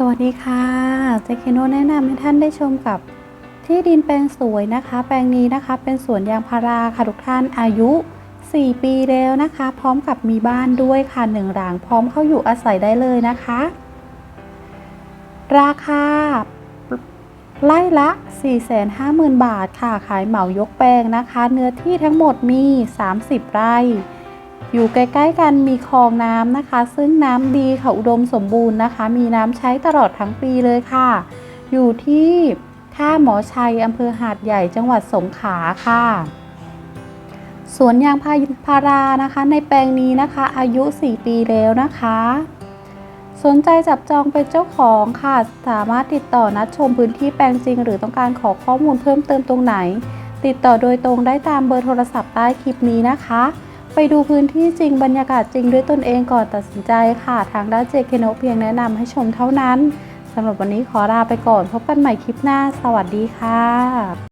สวัสดีค่ะเจเคโนแนะนำให้ท่านได้ชมกับที่ดินแปลงสวยนะคะ แปลงนี้นะคะ เป็นสวนยางพาราค่ะทุกท่านอายุ 4 ปีแล้วนะคะ พร้อมกับมีบ้านด้วยค่ะหนึ่งหลัง พร้อมเข้าอยู่อาศัยได้เลยนะคะ ราคาไล่ละ 450,000 บาทค่ะ ขายเหมายกแปลงนะคะ เนื้อที่ทั้งหมดมี 30 ไร่ อยู่ใกล้ๆกันมีคลองน้ำนะคะ ซึ่งน้ำดีค่ะอุดมสมบูรณ์นะคะ มีน้ำใช้ตลอดทั้งปีเลยค่ะ อยู่ที่ท่าหมอชัยอำเภอหาดใหญ่จังหวัดสงขลาค่ะสวนยางพาพารานะคะ ในแปลงนี้นะคะ อายุ 4 ปีแล้วนะคะ สนใจจับจองเป็นเจ้าของค่ะ สามารถติดต่อนัดชมพื้นที่แปลงจริง หรือต้องการขอข้อมูลเพิ่มเติมตรงไหน ติดต่อโดยตรงได้ตามเบอร์โทรศัพท์ใต้คลิปนี้นะคะ ไปดูพื้นที่จริงบรรยากาศจริงด้วยตนเองก่อนตัดสินใจค่ะ ทางด้านเจเคโนเพียงแนะนำให้ชมเท่านั้นสำหรับวันนี้ขอลาไปก่อน พบกันใหม่คลิปหน้า สวัสดีค่ะ